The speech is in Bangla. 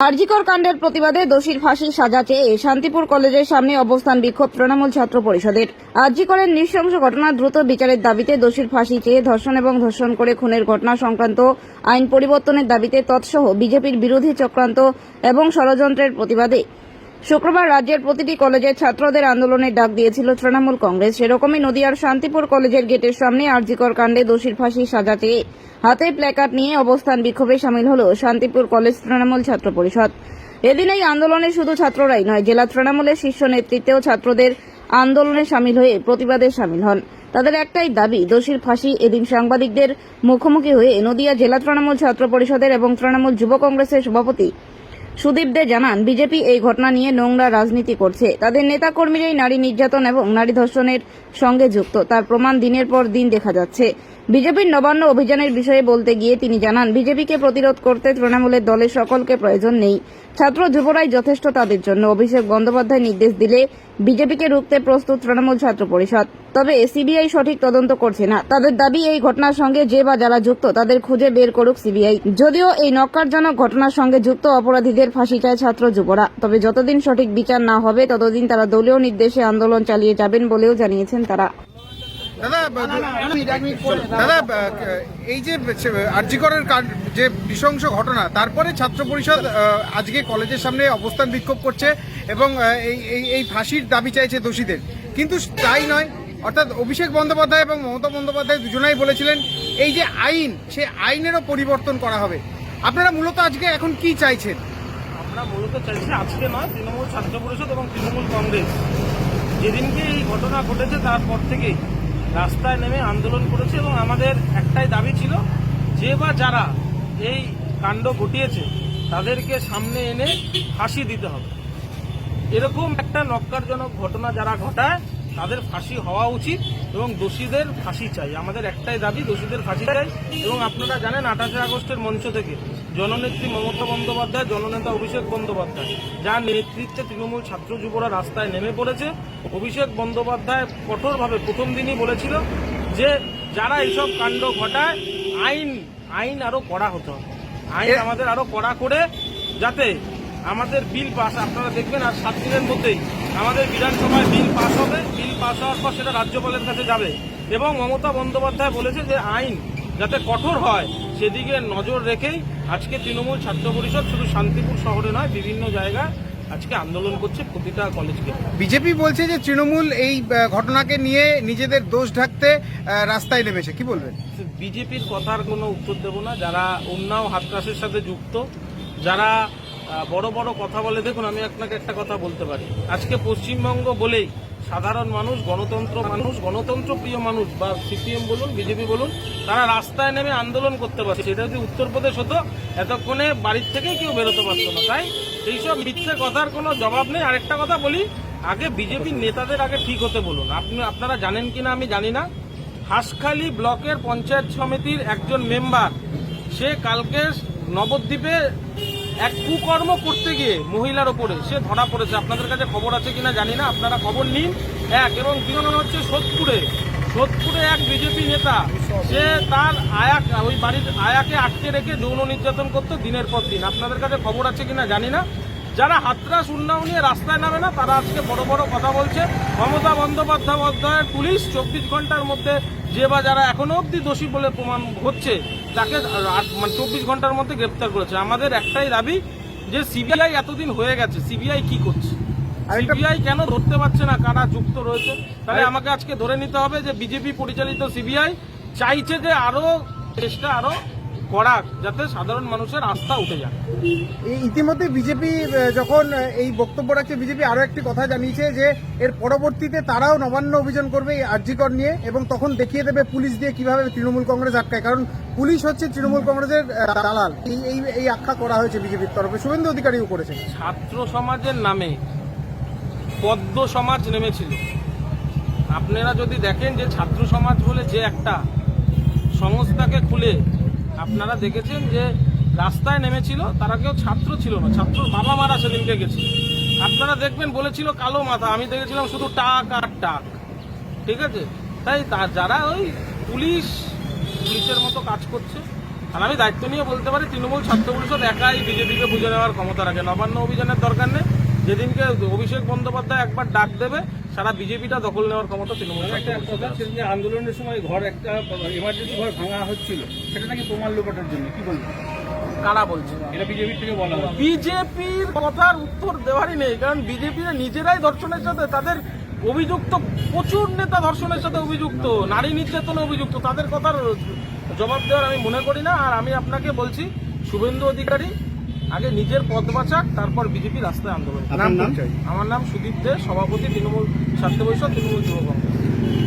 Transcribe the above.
আরজিকর কাণ্ডের প্রতিবাদে দোষীর ফাঁসির সাজা চেয়ে শান্তিপুর কলেজের সামনে অবস্থান বিক্ষোভ তৃণমূল ছাত্র পরিষদের। আরজিকরের নৃশংস ঘটনা দ্রুত বিচারের দাবিতে দোষীর ফাঁসি চেয়ে ধর্ষণ এবং ধর্ষণ করে খুনের ঘটনা সংক্রান্ত আইন পরিবর্তনের দাবিতে তৎসহ বিজেপির বিরোধী চক্রান্ত এবং ষড়যন্ত্রের প্রতিবাদে শুক্রবার রাজ্যের প্রতিটি কলেজের ছাত্রদের আন্দোলনের ডাক দিয়েছিল তৃণমূল কংগ্রেস। সেরকমই নদিয়ার শান্তিপুর কলেজের গেটের সামনে আরজিকর কাণ্ডে দোষীর ফাঁসির সাজা চেয়ে হাতে প্ল্যাকার্ড নিয়ে অবস্থান বিক্ষোভে সামিল হল শান্তিপুর কলেজ তৃণমূল ছাত্র পরিষদ। এদিন এই আন্দোলনে শুধু ছাত্ররাই নয়, জেলা তৃণমূলের শীর্ষ নেতৃত্বেও ছাত্রদের আন্দোলনে সামিল হয়ে প্রতিবাদে সামিল হন। তাদের একটাই দাবি, দোষীর ফাঁসি এদিন সাংবাদিকদের মুখোমুখি হয়ে নদিয়া জেলা তৃণমূল ছাত্র পরিষদের এবং তৃণমূল যুব কংগ্রেসের সভাপতি সুদীপ দে জানান, বিজেপি এই ঘটনা নিয়ে নোংরা রাজনীতি করছে। তাদের নেতাকর্মীরাই নারী নির্যাতন এবং নারী ধর্ষণের সঙ্গে যুক্ত। তার প্রমাণ দিনের পর দিন দেখা যাচ্ছে। বিজেপির নবান্ন অভিযানের বিষয়ে বলতে গিয়ে তিনি জানান, বিজেপিকে প্রতিরোধ করতে তৃণমূলের দলের সকলকে প্রয়োজন নেই। ছাত্র যুবরাই যথেষ্ট তাদের জন্য। অভিষেক বন্দ্যোপাধ্যায় নির্দেশ দিলে বিজেপিকে রুখতে প্রস্তুত তৃণমূল ছাত্র পরিষদ। তবে সিবিআই সঠিক তদন্ত করছে না। তাদের দাবি, এই ঘটনার সঙ্গে যে বা যারা যুক্ত, তাদের খুঁজে বের করুক সিবিআই। যদিও এই নক্কারজনক ঘটনার সঙ্গে যুক্ত অপরাধীদের ফাঁসি চায় ছাত্র যুবরা। তবে যতদিন সঠিক বিচার না হবে, ততদিন তারা দলীয় নির্দেশে আন্দোলন চালিয়ে যাবেন বলেও জানিয়েছেন তারা। দাদা দাদা এই যে আরজিকরের কার- যে নৃশংস ঘটনা তারপরে ছাত্র পরিষদ আজকে কলেজের সামনে অবস্থান বিক্ষোভ করছে এবং এই এই- এই ফাঁসির দাবি চাইছে দোষীদের। কিন্তু তাই নয় অর্থাৎ অভিষেক বন্দ্যোপাধ্যায় এবং মমতা বন্দ্যোপাধ্যায় দুজনাই বলেছিলেন এই যে আইন সে আইনেরও পরিবর্তন করা হবে। আপনারা মূলত আজকে এখন কি চাইছেন? আমরা মূলত চাইছি আজকে নয় তৃণমূল ছাত্র পরিষদ এবং তৃণমূল কংগ্রেস। যেদিনকে এই ঘটনা ঘটেছে তারপর থেকেই রাস্তায় নেমে আন্দোলন করেছে এবং আমাদের একটাই দাবি ছিল, যে বা যারা এই কাণ্ড ঘটিয়েছে, তাদেরকে সামনে এনে ফাঁসি দিতে হবে। এরকম একটা নক্কারজনক ঘটনা যারা ঘটায়, তাদের ফাঁসি হওয়া উচিত এবং দোষীদের ফাঁসি চাই। আমাদের একটাই দাবি, দোষীদের ফাঁসি চাই। এবং আপনারা জানেন আঠাশে আগস্টের মঞ্চ থেকে জননেত্রী মমতা বন্দ্যোপাধ্যায় জননেতা অভিষেক বন্দ্যোপাধ্যায় যার নেতৃত্বে তৃণমূল ছাত্র যুবরা রাস্তায় নেমে পড়েছে। অভিষেক বন্দ্যোপাধ্যায় কঠোরভাবে প্রথম দিনই বলেছিল যে যারা এইসব কাণ্ড ঘটায় আইন আইন আরও কড়া হতো আইন আমাদের আরও কড়া করে যাতে আমাদের বিল পাস আপনারা দেখবেন আর সাত দিনের মধ্যেই আমাদের বিধানসভায় বিল পাস হবে। বিল পাস হওয়ার পর সেটা রাজ্যপালের কাছে যাবে। এবং মমতা বন্দ্যোপাধ্যায় বলেছে যে আইন যাতে কঠোর হয় সেদিকে নজর রেখেই আজকে তৃণমূল ছাত্র পরিষদ শুধু শান্তিপুর শহরে নয় বিভিন্ন জায়গায় আজকে আন্দোলন করছে প্রতিটা কলেজকে বিজেপি বলছে যে তৃণমূল এই ঘটনাকে নিয়ে নিজেদের দোষ ঢাকতে রাস্তায় নেমেছে। কি বলবেন? বিজেপির কথার কোনো উত্তর দেব না। যারা উন্নাও হাতরাসের সাথে যুক্ত যারা বড় বড় কথা বলে দেখুন আমি আপনাকে একটা কথা বলতে পারি। আজকে পশ্চিমবঙ্গ বলেই সাধারণ মানুষ, গণতন্ত্র মানুষ, গণতন্ত্র প্রিয় মানুষ বা সিপিএম বলুন, বিজেপি বলুন, তারা রাস্তায় নেমে আন্দোলন করতে পারছে। সেটা যদি উত্তরপ্রদেশ হতো, এতক্ষণে বাড়ির থেকেই কেউ বেরোতে পারতো না। তাই এইসব মিথ্যে কথার কোনো জবাব নেই। আরেকটা কথা বলি, আগে বিজেপির নেতাদের আগে ঠিক হতে বলুন। আপনি আপনারা জানেন কিনা আমি জানি না। হাঁসখালি ব্লকের পঞ্চায়েত সমিতির একজন মেম্বার, সে কালকে নবদ্বীপে এক কুকর্ম করতে গিয়ে মহিলার ওপরে সে ধরা পড়েছে। আপনাদের কাছে খবর আছে কিনা জানি না, আপনারা খবর নিন। এক, এবং নম্বর হচ্ছে সোদপুরে। সোদপুরে এক বিজেপি নেতা, সে তার আয়া ওই বাড়ির আয়াকে আটকে রেখে যৌন নির্যাতন করতো দিনের পর দিন। আপনাদের কাছে খবর আছে কিনা জানি না। যারা হাতরাস উন্নয়ন নিয়ে রাস্তায় নামে না, তারা আজকে বড় বড় কথা বলছে। মমতা বন্দ্যোপাধ্যায়ের পুলিশ চব্বিশ ঘণ্টার মধ্যে যে বা যারা এখনও অবধি দোষী বলে প্রমাণ হচ্ছে তাকে মানে চব্বিশ ঘণ্টার মধ্যে গ্রেপ্তার করেছে। আমাদের একটাই দাবি যে সিবিআই এতদিন হয়ে গেছে সিবিআই কি করছে? সিবিআই কেন ধরতে পারছে না? কারা যুক্ত রয়েছে? তাহলে আমাকে আজকে ধরে নিতে হবে যে বিজেপি পরিচালিত সিবিআই চাইছে যে আরও চেষ্টা আরও করা যাতে সাধারণ মানুষের আস্থা উঠে যায়। ইতিমধ্যে বিজেপি যখন এই বক্তব্য রাখছে বিজেপি আরও একটি কথা জানিয়েছে যে এর পরবর্তীতে তারাও নবান্ন অভিযান করবে এই আরজিকর নিয়ে এবং তখন দেখিয়ে দেবে পুলিশ দিয়ে কীভাবে তৃণমূল কংগ্রেস আটকায়। কারণ পুলিশ হচ্ছে তৃণমূল কংগ্রেসের দালাল। এই এই এই আখ্যা করা হয়েছে বিজেপির তরফে। শুভেন্দু অধিকারীও করেছে ছাত্র সমাজের নামে পদ্ম সমাজ নেমেছিল। আপনারা যদি দেখেন যে ছাত্র সমাজ বলে যে একটা সংস্থাকে খুলে আপনারা দেখেছেন যে রাস্তায় নেমেছিল, তারা কেউ ছাত্র ছিল না ছাত্র বাবা মারা সেদিনকে গেছে আপনারা দেখবেন বলেছিল কালো মাথা, আমি দেখেছিলাম শুধু টাক আর টাক। ঠিক আছে? তাই যারা ওই পুলিশ, পুলিশের মতো কাজ করছে, আর আমি দায়িত্ব নিয়ে বলতে পারি, তৃণমূল ছাত্র পরিষদ একাই বিজেপিকে বুঝে নেওয়ার ক্ষমতা রাখে। নবান্ন অভিযানের দরকার নেই। যেদিনকে অভিষেক বন্দ্যোপাধ্যায় একবার ডাক দেবে সারা বিজেপিটা দখল নেওয়ার ক্ষমতা তৃণমূল আন্দোলনের সময় ঘর একটা এমার্জেন্সি ঘর ভাঙা হচ্ছিল। সেটা নাকি প্রমাণ লোপাটার জন্য? কি বলবেন? কারা বলছে? এটা বিজেপির থেকে বলা বিজেপির কথার উত্তর দেওয়ারই নেই কারণ বিজেপিরা নিজেরাই ধর্ষণের সাথে তাদের অভিযুক্ত প্রচুর নেতা ধর্ষণের সাথে অভিযুক্ত নারী নির্যাতনে অভিযুক্ত তাদের কথার জবাব দেওয়ার আমি মনে করি না। আর আমি আপনাকে বলছি শুভেন্দু অধিকারী আগে নিজের পদ বাঁচাক তারপর বিজেপি রাস্তায় আন্দোলন আমার নাম সুদীপ দে সভাপতি তৃণমূল ছাত্র পরিষদ তৃণমূল যুব কংগ্রেস।